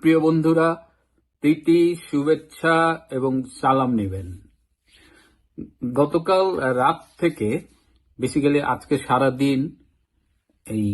প্রিয় বন্ধুরা, প্রীতি, শুভেচ্ছা এবং সালাম নেবেন। গতকাল রাত থেকে বেসিক্যালি আজকে সারা দিন এই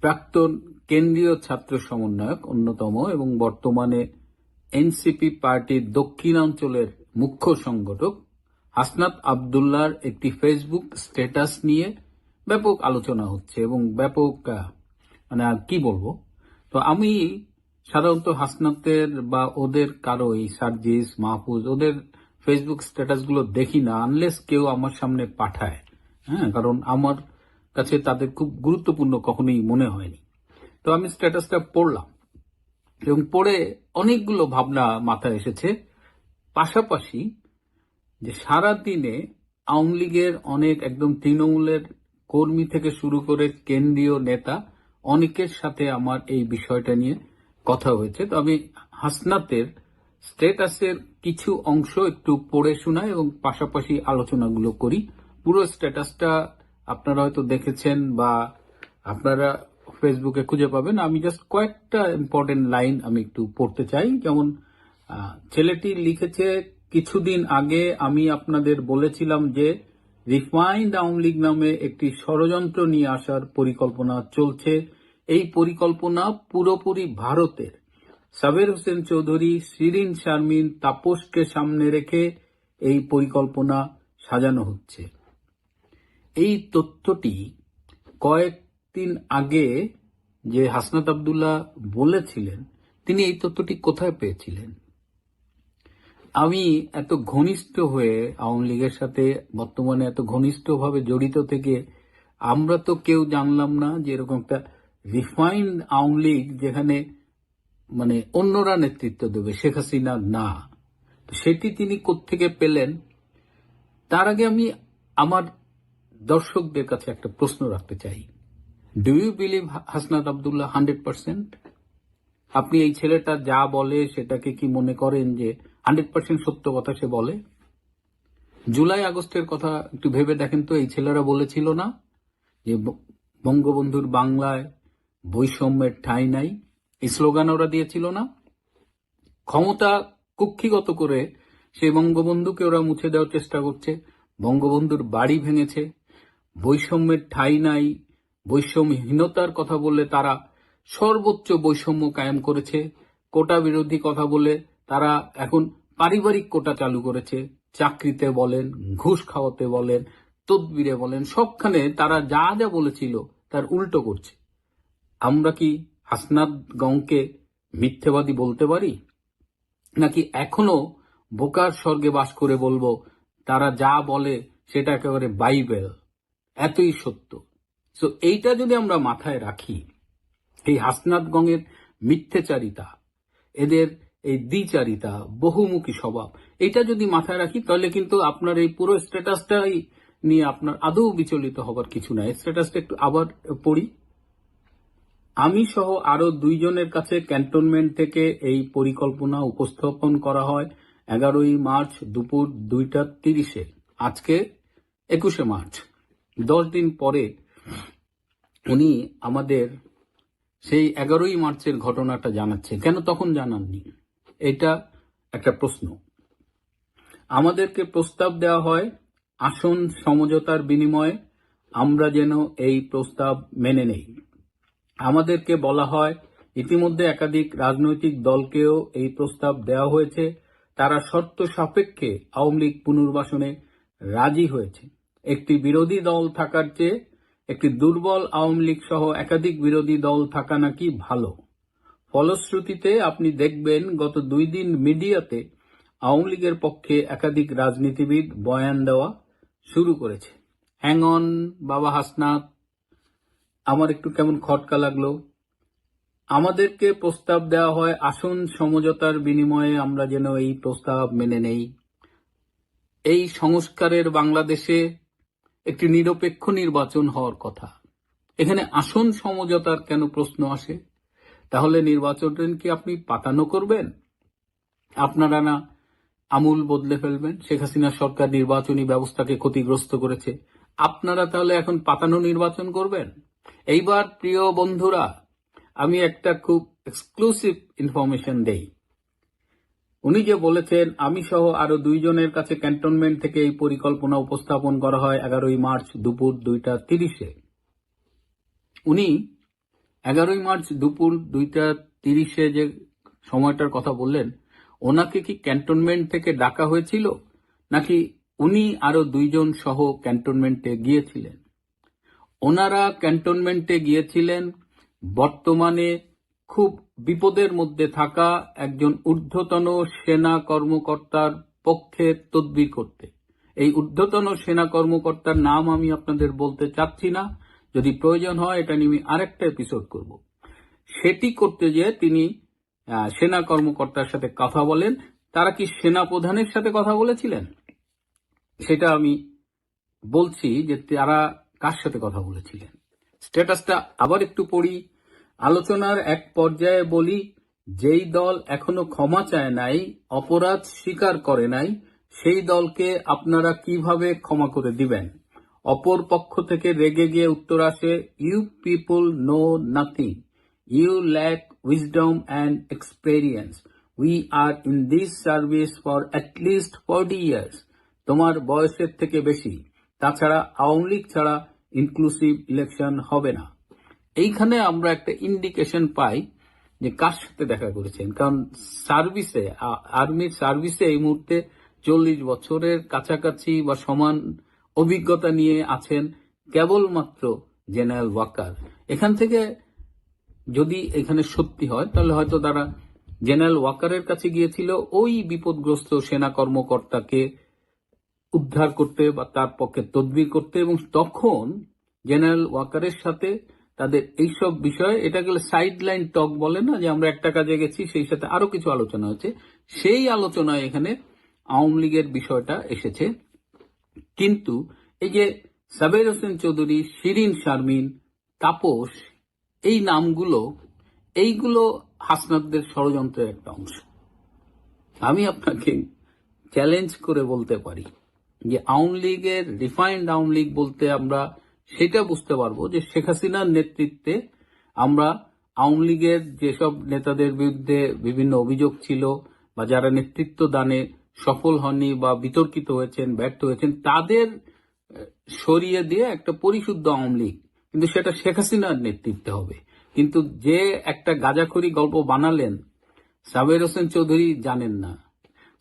প্রাক্তন কেন্দ্রীয় ছাত্র সমন্বয়ক, অন্যতম এবং বর্তমানে এনসিপি পার্টির দক্ষিণাঞ্চলের মুখ্য সংগঠক হাসনাত আবদুল্লার একটি ফেসবুক স্ট্যাটাস নিয়ে ব্যাপক আলোচনা হচ্ছে এবং ব্যাপক মানে আর কি বলব? তো আমি সাধারণত হাসনাতের বা ওদের কারও এই সার্জিস, মাহফুজ, ওদের ফেসবুক স্ট্যাটাসগুলো দেখি না আনলেস কেউ আমার সামনে পাঠায়। হ্যাঁ কারণ আমার কাছে তাদের খুব গুরুত্বপূর্ণ কখনোই মনে হয়নি। তো আমি স্ট্যাটাসটা পড়লাম। এবং পড়ে অনেকগুলো ভাবনা মাথায় এসেছে। পাশাপাশি যে সারা দিনে আওয়ামী লীগের অনেক একদম তৃণমূলের কর্মী থেকে শুরু করে কেন্দ্রীয় নেতা, অনেকের সাথে আমার এই বিষয়টা নিয়ে কথা হয়েছে। তো আমি হাসনাতের স্ট্যাটাসের কিছু অংশ একটু পড়ে শোনাই এবং পাশাপাশি আলোচনাগুলো করি। পুরো স্ট্যাটাসটা আপনারা হয়তো দেখেছেন বা আপনারা ফেসবুকে খুঁজে পাবেন। আমি জাস্ট কয়েকটা ইম্পর্টেন্ট লাইন আমি একটু পড়তে চাই। যেমন ছেলেটি লিখেছে, কিছুদিন আগে আমি আপনাদের বলেছিলাম যে রিফাইন্ড আওয়ামী লীগ নামে একটি ষড়যন্ত্র নিয়ে আসার পরিকল্পনা চলছে। এই পরিকল্পনা পুরোপুরি ভারতের। সাবের হোসেন চৌধুরী, শিরিন শারমিন, তাপসকে সামনে রেখে এই পরিকল্পনা সাজানো হচ্ছে। এই তথ্যটি কয়েকদিন আগে যে হাসনাত আবদুল্লাহ বলেছিলেন, তিনি এই তথ্যটি কোথায় পেয়েছিলেন? আমি এত ঘনিষ্ঠ হয়ে আওয়ামী লীগের সাথে বর্তমানে এত ঘনিষ্ঠভাবে জড়িত থেকে আমরা তো কেউ জানলাম না যে এরকম একটা রিফাইন্ড আওয়ামী লীগ যেখানে মানে অন্যরা নেতৃত্ব দেবে, শেখ হাসিনা না, তো সেটি তিনি কোত্থেকে পেলেন? তার আগে আমি আমার দর্শকদের কাছে একটা প্রশ্ন রাখতে চাই। Do you believe Hasnat Abdullah hundred percent আপনি এই ছেলেটা যা বলে সেটাকে কি মনে করেন যে হান্ড্রেড পার্সেন্ট সত্য কথা সে বলে? জুলাই আগস্টের কথা একটু ভেবে দেখেন তো, এই ছেলেরা বলেছিল না যে বঙ্গবন্ধুর বাংলায় বৈষম্যের ঠাঁই নাই। এই স্লোগান ওরা দিয়েছিল না। ক্ষমতা কুক্ষিগত করে সেই বঙ্গবন্ধুকে ওরা মুছে দেওয়ার চেষ্টা করছে। বঙ্গবন্ধুর বাড়ি ভেঙেছে। বৈষম্যের ঠাঁই নাই। বৈষম্যহীনতার কথা বলে তারা সর্বোচ্চ বৈষম্য কায়েম করেছে। কোটা বিরোধী কথা বলে তারা এখন পারিবারিক কোটা চালু করেছে। চাকরিতে বলেন, ঘুষ খাওয়াতে বলেন, তদবিরে বলেন, সবখানে তারা যা যা বলেছিল তার উল্টো করছে। আমরা কি হাসনাত গংকে মিথ্যেবাদী বলতে পারি? নাকি এখনও বোকার স্বর্গে বাস করে বলব, তারা যা বলে সেটা একেবারে বাইবেল, এতই সত্য। তো এইটা যদি আমরা মাথায় রাখি, এই হাসনাত গঙের মিথ্যেচারিতা, এদের এই দ্বিচারিতা, বহুমুখী স্বভাব এটা যদি মাথায় রাখি, তাহলে কিন্তু আপনার এই পুরো স্ট্যাটাসটাই নিয়ে আপনার আদৌ বিচলিত হবার কিছু নাই। স্ট্যাটাসটা একটু আবার পড়ি। আমি সহ আরও দুইজনের কাছে ক্যান্টনমেন্ট থেকে এই পরিকল্পনা উপস্থাপন করা হয় এগারোই মার্চ দুপুর দুইটা তিরিশে। আজকে একুশে মার্চ। দশ দিন পরে উনি আমাদের সেই এগারোই মার্চের ঘটনাটা জানাচ্ছে কেন তখন জানাননি? এটা একটা প্রশ্ন। আমাদেরকে প্রস্তাব দেওয়া হয়, আসন সমঝোতার বিনিময়ে আমরা যেন এই প্রস্তাব মেনে নেই। আমাদেরকে বলা হয়, ইতিমধ্যে একাধিক রাজনৈতিক দলকেও এই প্রস্তাব দেওয়া হয়েছে। তারা শর্ত সাপেক্ষে আওয়ামী লীগ পুনর্বাসনে রাজি হয়েছে। একটি বিরোধী দল থাকার চেয়ে একটি দুর্বল আওয়ামী লীগ সহ একাধিক বিরোধী দল থাকা নাকি ভালো। ফলশ্রুতিতে আপনি দেখবেন, গত দুই দিন মিডিয়াতে আওয়ামী লীগের পক্ষে একাধিক রাজনীতিবিদ বয়ান দেওয়া শুরু করেছে। হ্যাং অন, বাবা হাসনাত আমার একটু কেমন খটকা লাগল। আমাদেরকে প্রস্তাব দেওয়া হয়, আসন সমঝোতার বিনিময়ে আমরা যেন এই প্রস্তাব মেনে নেই। এই সংস্কারের বাংলাদেশে একটি নিরপেক্ষ নির্বাচন হওয়ার কথা। এখানে আসন সমঝোতার কেন প্রশ্ন আসে? তাহলে নির্বাচন কি আপনি পাতানো করবেন? আপনারা না আমূল বদলে ফেলবেন? শেখ হাসিনা সরকার নির্বাচনী ব্যবস্থাকে ক্ষতিগ্রস্ত করেছে। আপনারা তাহলে এখন পাতানো নির্বাচন করবেন? এইবার, প্রিয় বন্ধুরা, আমি একটা খুব এক্সক্লুসিভ ইনফরমেশন দেই। উনি যে বলেছেন, আমি সহ আরও দুইজনের কাছে ক্যান্টনমেন্ট থেকে এই পরিকল্পনা উপস্থাপন করা হয় এগারোই মার্চ দুপুর দুইটা তিরিশে। উনি এগারোই মার্চ দুপুর দুইটা তিরিশে যে সময়টার কথা বললেন, ওনাকে কি ক্যান্টনমেন্ট থেকে ডাকা হয়েছিল? নাকি উনি আরও দুইজন সহ ক্যান্টনমেন্টে গিয়েছিলেন? ওনারা ক্যান্টনমেন্টে গিয়েছিলেন। বর্তমানে খুব বিপদের মধ্যে থাকা একজন ঊর্ধ্বতন সেনা কর্মকর্তার পক্ষে তদবির করতে। এই ঊর্ধ্বতন সেনা কর্মকর্তার নাম আমি আপনাদের বলতে চাচ্ছি না। যদি প্রয়োজন হয়, এটা নিয়ে আমি আরেকটা এপিসোড করব। সেটি করতে গিয়ে তিনি সেনা কর্মকর্তার সাথে কথা বলেন। তারা কি সেনা প্রধানের সাথে কথা বলেছিলেন? সেটা আমি বলছি যে তারা কার সাথে কথা বলেছিলেন? স্ট্যাটাসটা আবার একটু পড়ি। আলোচনার এক পর্যায়ে বলি, যেই দল এখনও ক্ষমা চায় নাই, অপরাধ স্বীকার করে নাই, সেই দলকে আপনারা কীভাবে ক্ষমা করে দিবেন? অপর পক্ষ থেকে রেগে গিয়ে উত্তর আসে you people know nothing you lack wisdom and experience we are in this service for at least forty years তোমার বয়সের থেকে বেশি। তাছাড়া আওয়ামী লীগ ছাড়া ইনক্লুসিভ ইলেকশন হবে না। এইখানে আমরা একটা ইন্ডিকেশন পাই যে কার সাথে দেখা করেছেন। কারণ সার্ভিসে আর্মির সার্ভিসে এই মুহূর্তে চল্লিশ বছরের কাছাকাছি বা সমান অভিজ্ঞতা নিয়ে আছেন কেবলমাত্র জেনারেল ওয়াকার এখান থেকে যদি এখানে সত্যি হয়, তাহলে হয়তো তারা জেনারেল ওয়াকারের কাছে গিয়েছিল। ওই বিপদগ্রস্ত সেনা কর্মকর্তাকে উদ্ধার করতে বা তার পক্ষে তদবির করতে এবং তখন জেনারেল ওয়াকারের সাথে তাদের এইসব বিষয়ে এটা গেলে সাইড লাইন টক বলে না, যে আমরা একটা কাজে গেছি, সেই সাথে আরও কিছু আলোচনা হচ্ছে সেই আলোচনায় এখানে আওয়ামী লীগের বিষয়টা এসেছে। কিন্তু এই যে সাবের হোসেন চৌধুরী, শিরিন শারমিন, তাপস, এই নামগুলো, এইগুলো হাসনাদদের ষড়যন্ত্রের একটা অংশ। আমি আপনাকে চ্যালেঞ্জ করে বলতে পারি। যে আওয়ামী লীগের রিফাইন্ড আওয়ামী লীগ বলতে আমরা সেটা বুঝতে পারব যে শেখ হাসিনার নেতৃত্বে আমরা আওয়ামী লীগের যেসব নেতাদের বিরুদ্ধে বিভিন্ন অভিযোগ ছিল বা যারা নেতৃত্ব দানে সফল হননি বা বিতর্কিত হয়েছেন, ব্যর্থ হয়েছেন, তাদের সরিয়ে দিয়ে একটা পরিশুদ্ধ আওয়ামী লীগ। কিন্তু সেটা শেখ হাসিনার নেতৃত্বে হবে। কিন্তু যে একটা গাজাখড়ি গল্প বানালেন, সাবের হোসেন চৌধুরী জানেন না,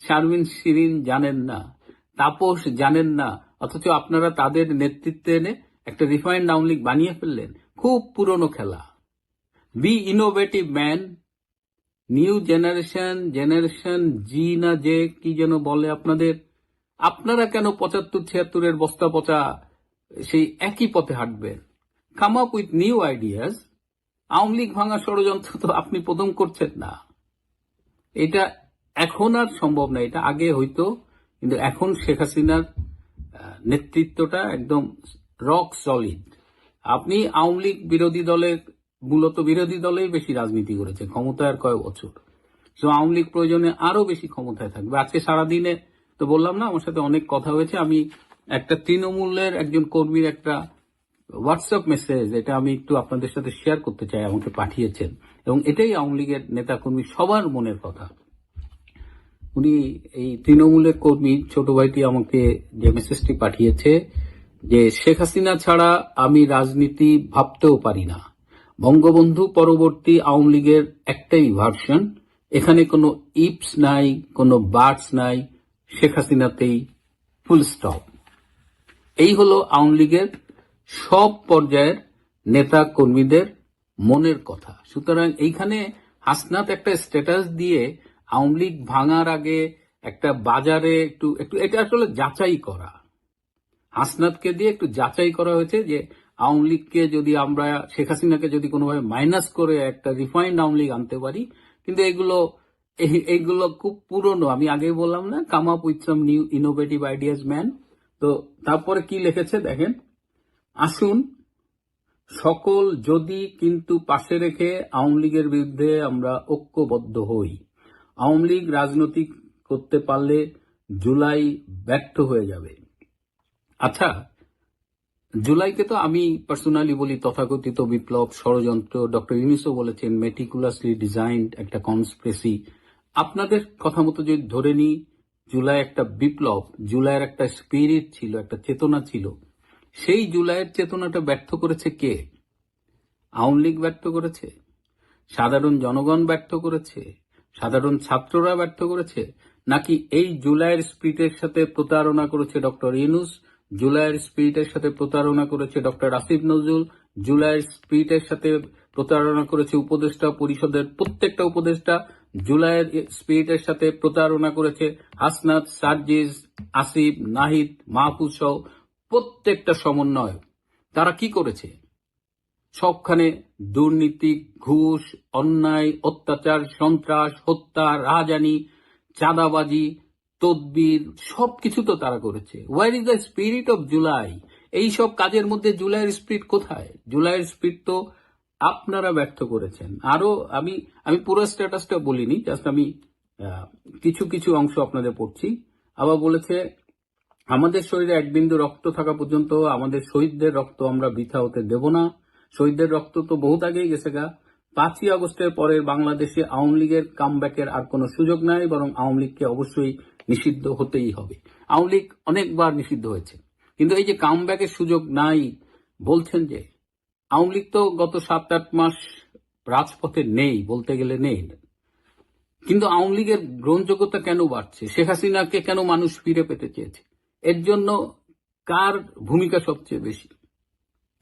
শারমিন শিরিন জানেন না তাপস জানেন না, অথচ আপনারা তাদের নেতৃত্বে এনে একটা রিফাইন্ড আওয়ামী লীগ বানিয়ে ফেললেন। খুব পুরনো খেলা। Be innovative man new generation generation Z না যে কি যেন বলে আপনাদের। আপনারা কেন পঁচাত্তর, ছিয়াত্তরের বস্তা পচা সেই একই পথে হাঁটবেন? Come up with new ideas Awami League ভাঙা ষড়যন্ত্র তো আপনি প্রথম করছেন না। এটা এখন আর সম্ভব না, এটা আগে হইতো। কিন্তু এখন শেখ হাসিনার নেতৃত্বটা একদম রক সলিড আপনি আওয়ামী লীগ বিরোধী দলের মূলত বিরোধী দলেই বেশি রাজনীতি করেছে ক্ষমতায় আর কয় বছর। তো আওয়ামী লীগ প্রয়োজনে আরও বেশি ক্ষমতায় থাকবে। আজকে সারাদিনে তো বললাম না, আমার সাথে অনেক কথা হয়েছে। আমি একটা তৃণমূলের একজন কর্মীর একটা হোয়াটসঅ্যাপ মেসেজ এটা আমি একটু আপনাদের সাথে শেয়ার করতে চাই, আমাকে পাঠিয়েছেন। এবং এটাই আওয়ামী লীগের নেতাকর্মী সবার মনের কথা। উনি এই তৃণমূলের কর্মী, ছোট ভাইটি আমাকে যে মেসেজটি পাঠিয়েছে যে, শেখ হাসিনা ছাড়া আমি রাজনীতি ভাবতেও পারি না। বঙ্গবন্ধু পরবর্তী আওয়ামী লীগের একটাই ভার্সন এখানে কোনো ইপস নাই, কোনো বার্ডস নাই। শেখ হাসিনাতেই ফুল স্টপ এই হলো আওয়ামী লীগের সব পর্যায়ের নেতা কর্মীদের মনের কথা। সুতরাং এইখানে হাসনাত একটা স্ট্যাটাস দিয়ে আওয়ামী লীগ ভাঙার আগে একটা বাজারে একটু একটু, এটা আসলে যাচাই করা। হাসনাতকে দিয়ে একটু যাচাই করা হয়েছে যে আওয়ামী লীগকে যদি আমরা, শেখ হাসিনাকে যদি কোনোভাবে মাইনাস করে একটা রিফাইন্ড আওয়ামী লীগ আনতে পারি, কিন্তু এগুলো, এই- এইগুলো খুব পুরনো। আমি আগেই বললাম না come up with some new innovative ideas man তো তারপরে কি লিখেছে দেখেন? আসুন, সকল যদি কিন্তু পাশে রেখে আওয়ামী লীগের বিরুদ্ধে আমরা ঐক্যবদ্ধ হই। আওয়ামী লীগ রাজনৈতিক করতে পারলে জুলাই ব্যর্থ হয়ে যাবে। আচ্ছা জুলাইকে তো আমি পার্সোনালি বলি তথাকথিত বিপ্লব, ষড়যন্ত্র, ডক্টর ইউনিসও বলেছেন মেটিকুলাসলি ডিজাইনড একটা কনস্প্রেসি আপনাদের কথা মতো যদি ধরে নিই, জুলাই একটা বিপ্লব, জুলাইয়ের একটা স্পিরিট ছিল, একটা চেতনা ছিল। সেই জুলাইয়ের চেতনাটা ব্যর্থ করেছে কে? আওয়ামী লীগ ব্যর্থ করেছে? সাধারণ জনগণ ব্যর্থ করেছে? সাধারণ ছাত্ররা ব্যর্থ করেছে? নাকি এই জুলাইয়ের স্পিরিটের সাথে প্রতারণা করেছে ডক্টর ইউনুস? জুলাইয়ের স্পিরিটের সাথে প্রতারণা করেছে ডক্টর আসিফ নজরুল? জুলাইয়ের স্পিরিটের সাথে প্রতারণা করেছে উপদেষ্টা পরিষদের প্রত্যেকটা উপদেষ্টা? জুলাইয়ের স্পিরিটের সাথে প্রতারণা করেছে হাসনাত, সার্জিস, আসিফ, নাহিদ, মাহফুজ সহ প্রত্যেকটা সমন্বয় তারা কি করেছে? সবখানে দুর্নীতি, ঘুষ, অন্যায়, অত্যাচার, সন্ত্রাস, হত্যা রাজানি চাঁদাবাজি, তদবির, সবকিছু তো তারা করেছে। War is the spirit of July এই সব কাজের মধ্যে জুলাইয়ের স্পিরিট কোথায়? জুলাইয়ের স্পিরিট তো আপনারা ব্যর্থ করেছেন। আরও আমি আমি পুরো স্ট্যাটাসটা বলিনি জাস্ট আমি কিছু কিছু অংশ আপনাদের পড়ছি। আবার বলেছে, আমাদের শরীরে এক বিন্দু রক্ত থাকা পর্যন্ত আমাদের শহীদদের রক্ত আমরা বৃথা হতে দেব না। শহীদদের রক্ত তো বহুত আগেই গেছে গা। পাঁচই আগস্টের পরে বাংলাদেশে আওয়ামী লীগের কামব্যাকের আর কোনো সুযোগ নাই, বরং আওয়ামী লীগকে অবশ্যই নিষিদ্ধ হতেই হবে। আওয়ামী লীগ অনেকবার নিষিদ্ধ হয়েছে। কিন্তু এই যে কামব্যাকের সুযোগ নাই, বলছেন যে আওয়ামী লীগ তো গত সাত আট মাস রাজপথে নেই, বলতে গেলে নেই। কিন্তু আওয়ামী লীগের গ্রহণযোগ্যতা কেন বাড়ছে? শেখ হাসিনাকে কেন মানুষ ফিরে পেতে চেয়েছে? এর জন্য কার ভূমিকা সবচেয়ে বেশি?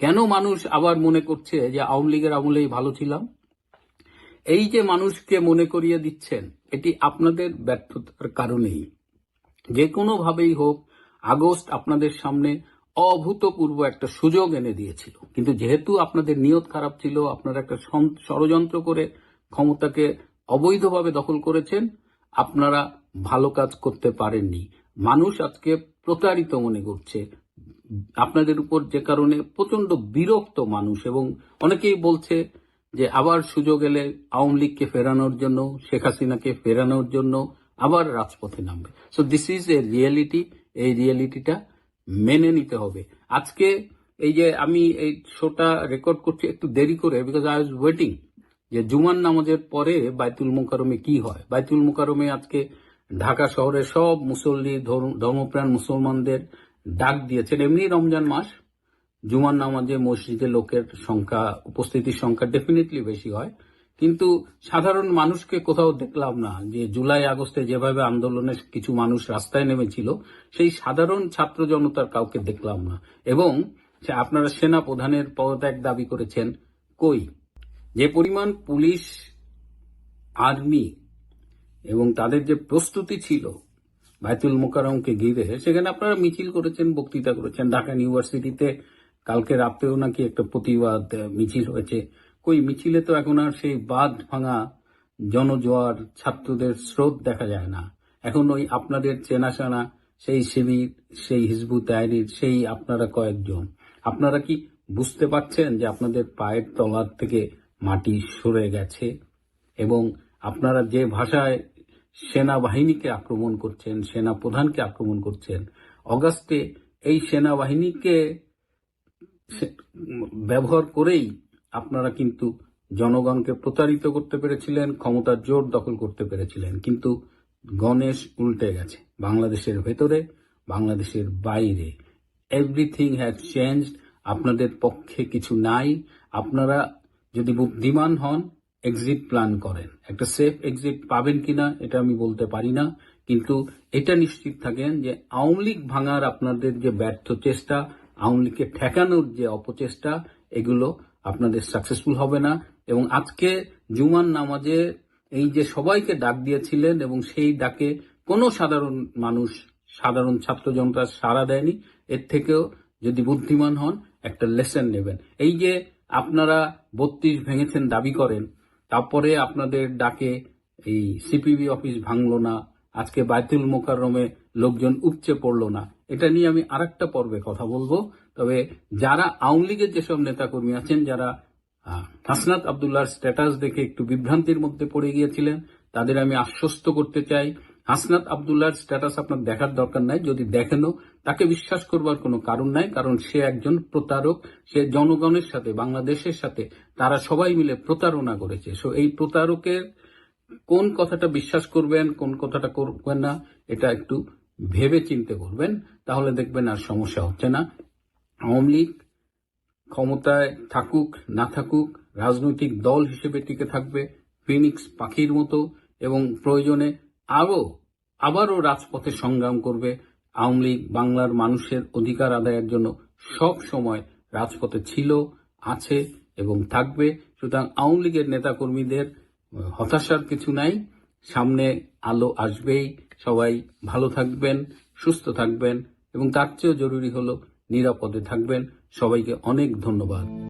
কেন মানুষ আবার মনে করছে যে আওয়ামী লীগের আমলেই ভালো ছিলাম? এই যে মানুষকে মনে করিয়ে দিচ্ছেন, এটি আপনাদের ব্যর্থতার কারণেই। যে কোনো ভাবেই হোক, আগস্ট আপনাদের সামনে অভূতপূর্ব একটা সুযোগ এনে দিয়েছিল। কিন্তু যেহেতু আপনাদের নিয়ত খারাপ ছিল, আপনারা একটা ষড়যন্ত্র করে ক্ষমতাকে অবৈধভাবে দখল করেছেন, আপনারা ভালো কাজ করতে পারেননি। মানুষ আজকে প্রতারিত মনে করছে আপনাদের উপর যে কারণে প্রচণ্ড বিরক্ত মানুষ এবং অনেকেই বলছে যে আবার সুযোগ এলে আওয়ামী লীগকে ফেরানোর জন্য, শেখ হাসিনাকে ফেরানোর জন্য আবার রাজপথে নামবে। So this is a reality এই রিয়েলিটিটা মেনে নিতে হবে। আজকে এই যে আমি এই শোটা রেকর্ড করছি একটু দেরি করে বিকজ আই ওয়াজ ওয়েটিং যে জুমান নামাজের পরে বাইতুল মুকারমে কি হয়। বাইতুল মুকারমে আজকে ঢাকা শহরের সব মুসল্লি, ধর্ম- ধর্মপ্রাণ মুসলমানদের ডাক দিয়েছেন। এমনি রমজান মাস, জুমার নামাজে মসজিদে লোকের সংখ্যা, উপস্থিতির সংখ্যা ডেফিনেটলি বেশি হয়। কিন্তু সাধারণ মানুষকে কোথাও দেখলাম না যে জুলাই, আগস্টে যেভাবে আন্দোলনের কিছু মানুষ রাস্তায় নেমেছিল, সেই সাধারণ ছাত্র জনতার কাউকে দেখলাম না। এবং আপনারা সেনা প্রধানের পদত্যাগ দাবি করেছেন, কই? যে পরিমাণ পুলিশ, আর্মি এবং তাদের যে প্রস্তুতি ছিল বাইতুল মোকারমকে ঘিরে। সেখানে আপনারা মিছিল করেছেন, বক্তৃতা করেছেন। ঢাকা ইউনিভার্সিটিতে কালকে রাতেও নাকি একটা প্রতিবাদ মিছিল হয়েছে। কই, মিছিলে তো এখন আর সেই বাঁধ ভাঙা জনজোয়ার ছাত্রদের স্রোত দেখা যায় না। এখন ওই আপনাদের চেনাশানা, সেই শিবির, সেই হিজবু তাইরির সেই আপনারা কয়েকজন। আপনারা কি বুঝতে পারছেন যে আপনাদের পায়ের তলার থেকে মাটি সরে গেছে? এবং আপনারা যে ভাষায় সেনাবাহিনীকে আক্রমণ করছেন সেনা প্রধানকে আক্রমণ করছেন। অগাস্টে এই সেনাবাহিনীকে ব্যবহার করেই আপনারা কিন্তু জনগণকে প্রতারিত করতে পেরেছিলেন, ক্ষমতার জোর দখল করতে পেরেছিলেন। কিন্তু গণেশ উল্টে গেছে। বাংলাদেশের ভেতরে, বাংলাদেশের বাইরে। এভরিথিং হ্যাজ চেঞ্জ আপনাদের পক্ষে কিছু নাই। আপনারা যদি বুদ্ধিমান হন এক্সিট প্ল্যান করেন। একটা সেফ এক্সিট পাবেন কিনা, এটা আমি বলতে পারি না। কিন্তু এটা নিশ্চিত থাকেন যে আওয়ামী লীগ ভাঙার আপনাদের যে ব্যর্থ চেষ্টা, আওয়ামী লীগকে ঠেকানোর যে অপচেষ্টা, এগুলো আপনাদের সাকসেসফুল হবে না। এবং আজকে জুমান নামাজে এই যে সবাইকে ডাক দিয়েছিলেন এবং সেই ডাকে কোনো সাধারণ মানুষ, সাধারণ ছাত্র জনতা সাড়া দেয়নি, এর থেকেও যদি বুদ্ধিমান হন, একটা লেসন নেবেন। এই যে আপনারা বত্রিশ ভেঙেছেন দাবি করেন তারপরে আপনাদের ডাকে এই সিপিবি অফিস ভাঙলো না, আজকে বাইতুল মোকাররমে লোকজন উপচে পড়ল না। এটা নিয়ে আমি আরেকটা পর্বে কথা বলব। তবে যারা আওয়ামী লীগের যেসব নেতাকর্মী আছেন, যারা হাসনাত আবদুল্লাহর স্ট্যাটাস দেখে একটু বিভ্রান্তির মধ্যে পড়ে গিয়েছিলেন, তাদের আমি আশ্বস্ত করতে চাই। হাসনাত আবদুল্লাহর স্ট্যাটাস আপনার দেখার দরকার নাই, যদি দেখেনও তাকে বিশ্বাস করবার কোনো কারণ নাই, কারণ সে একজন প্রতারক, সে জনগণের সাথে, বাংলাদেশের সাথে, তারা সবাই মিলে প্রতারণা করেছে। সো এই প্রতারকের কোন কথাটা বিশ্বাস করবেন, কোন কথাটা করবেন না, এটা একটু ভেবে চিন্তে করবেন। তাহলে দেখবেন আর সমস্যা হচ্ছে না। আওয়ামী লীগ ক্ষমতায় থাকুক, না থাকুক, রাজনৈতিক দল হিসেবে টিকে থাকবে, ফিনিক্স পাখির মতো, এবং প্রয়োজনে আরও, আবারও রাজপথে সংগ্রাম করবে। আওয়ামী লীগ বাংলার মানুষের অধিকার আদায়ের জন্য সব সময় রাজপথে ছিল, আছে এবং থাকবে। সুতরাং আওয়ামী লীগের নেতাকর্মীদের হতাশার কিছু নাই। সামনে আলো আসবেই। সবাই ভালো থাকবেন, সুস্থ থাকবেন এবং তার চেয়েও জরুরি হলো নিরাপদে থাকবেন। সবাইকে অনেক ধন্যবাদ।